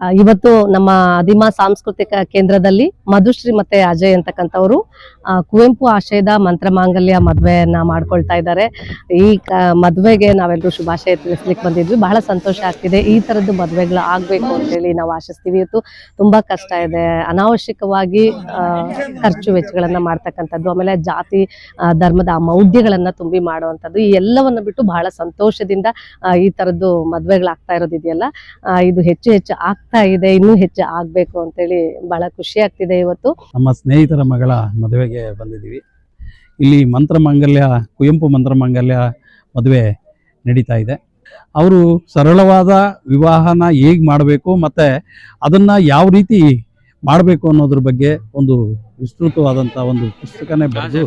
ಇವತ್ತು ನಮ್ಮ ಅದಿಮಾ ಸಾಂಸ್ಕೃತಿಕ ಕೇಂದ್ರದಲ್ಲಿ ಮಧುಶ್ರೀ ಮತ್ತೆ ಅಜಯ್ ಅಂತಕ್ಕಂಥವ್ರು ಕುವೆಂಪು ಆಶಯದ ಮಂತ್ರ ಮಾಂಗಲ್ಯ ಮದ್ವೆಯನ್ನ ಮಾಡ್ಕೊಳ್ತಾ ಇದ್ದಾರೆ. ಈ ಮದುವೆಗೆ ನಾವೆಲ್ಲರೂ ಶುಭಾಶಯ ತಿಳಿಸ್ಲಿಕ್ಕೆ ಬಂದಿದ್ವಿ. ಬಹಳ ಸಂತೋಷ ಆಗ್ತಿದೆ. ಈ ತರದ್ದು ಮದ್ವೆಗಳು ಆಗ್ಬೇಕು ಅಂತೇಳಿ ನಾವು ಆಶಿಸ್ತೀವಿ. ಇವತ್ತು ತುಂಬಾ ಕಷ್ಟ ಇದೆ. ಅನಾವಶ್ಯಕವಾಗಿ ಖರ್ಚು ವೆಚ್ಚಗಳನ್ನ ಮಾಡ್ತಕ್ಕಂಥದ್ದು, ಆಮೇಲೆ ಜಾತಿ ಧರ್ಮದ ಮೌಢ್ಯಗಳನ್ನ ತುಂಬಿ ಮಾಡುವಂಥದ್ದು, ಈ ಎಲ್ಲವನ್ನ ಬಿಟ್ಟು ಬಹಳ ಸಂತೋಷದಿಂದ ಈ ತರದ್ದು ಮದ್ವೆಗಳಾಗ್ತಾ ಇರೋದಿದೆಯಲ್ಲ ಇದು ಹೆಚ್ಚು ಹೆಚ್ಚು ಆಗ್ತಾ ಇದೆ, ಇನ್ನೂ ಹೆಚ್ಚು ಆಗ್ಬೇಕು ಅಂತೇಳಿ ಬಹಳ ಖುಷಿ ಆಗ್ತಿದೆ ಇವತ್ತು. ನಮ್ಮ ಸ್ನೇಹಿತರ ಮಗಳ ಮದುವೆಗೆ ಬಂದಿದ್ದೀವಿ. ಇಲ್ಲಿ ಮಂತ್ರಮಾಂಗಲ್ಯ, ಕುವೆಂಪು ಮಂತ್ರಮಾಂಗಲ್ಯ ಮದುವೆ ನಡೀತಾ ಇದೆ. ಅವರು ಸರಳವಾದ ವಿವಾಹನ ಹೇಗೆ ಮಾಡಬೇಕು ಮತ್ತು ಅದನ್ನು ಯಾವ ರೀತಿ ಮಾಡಬೇಕು ಅನ್ನೋದ್ರ ಬಗ್ಗೆ ಒಂದು ವಿಸ್ತೃತವಾದಂಥ ಒಂದು ಪುಸ್ತಕನೇ ಬರೆದು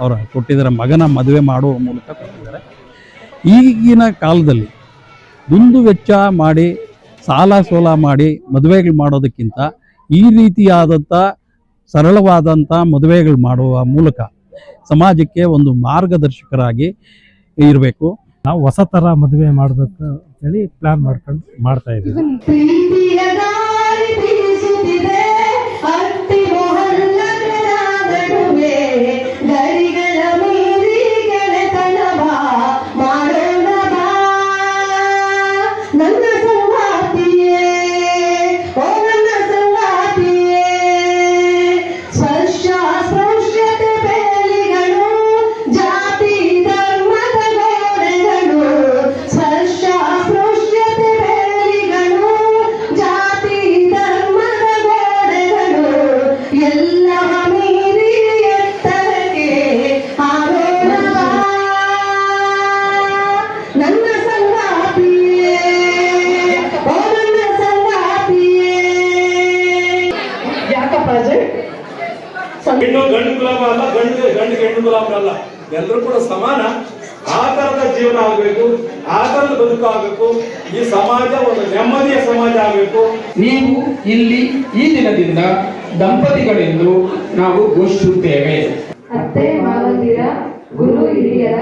ಅವರ ಕೊಟ್ಟಿದ್ದಾರೆ. ಮಗನ ಮದುವೆ ಮಾಡುವ ಮೂಲಕ ಕೊಟ್ಟಿದ್ದಾರೆ. ಈಗಿನ ಕಾಲದಲ್ಲಿ ದುಂದು ವೆಚ್ಚ ಮಾಡಿ ಸಾಲ ಸೋಲ ಮಾಡಿ ಮದುವೆಗಳು ಮಾಡೋದಕ್ಕಿಂತ ಈ ರೀತಿಯಾದಂಥ ಸರಳವಾದಂಥ ಮದುವೆಗಳು ಮಾಡುವ ಮೂಲಕ ಸಮಾಜಕ್ಕೆ ಒಂದು ಮಾರ್ಗದರ್ಶಕರಾಗಿ ಇರಬೇಕು. ನಾವು ಹೊಸ ಥರ ಮದುವೆ ಮಾಡಬೇಕು ಅಂತೇಳಿ ಪ್ಲಾನ್ ಮಾಡ್ಕೊಂಡು ಮಾಡ್ತಾ ಇದ್ದೀವಿ. ನನ್ನ ಸಂಗಾತಿಯೇ ಓ ನನ್ನ ಸಂಗಾತಿಯೇ. ಯಾಕಪ್ಪ ಅಜಯ್? ಹೆಣ್ಣು ಗಂಡು ಗುಲಾಮ ಅಲ್ಲ ಗಂಡು ಗಂಡು ಹೆಣ್ಣು ಗುಲಾಮ ಅಲ್ಲ ಎಲ್ಲರೂ ಕೂಡ ಸಮಾನ. ಆ ತರದ ಜೀವನ ಆಗಬೇಕು ಆ ತರದ ಬದುಕು ಆಗ್ಬೇಕು ಈ ಸಮಾಜ ಒಂದು ನೆಮ್ಮದಿಯ ಸಮಾಜ ಆಗಬೇಕು. ನೀವು ಇಲ್ಲಿ ಈ ದಿನದಿಂದ ದಂಪತಿಗಳೆಂದು ನಾವು ಘೋಷಿಸುತ್ತೇವೆ. ಅತ್ತೆ ಮಾವಂದಿರ ಗುರು ಹಿರಿಯರ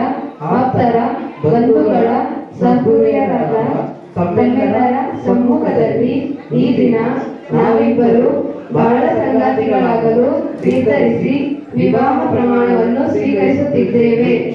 ಆಪ್ತರ ಈ ದಿನ ನಾವಿಬ್ಬರು ಬಹಳ ಸಂಗಾತಿಗಳಾಗಲು ನಿರ್ಧರಿಸಿ ವಿವಾಹ ಪ್ರಮಾಣವನ್ನು ಸ್ವೀಕರಿಸುತ್ತಿದ್ದೇವೆ.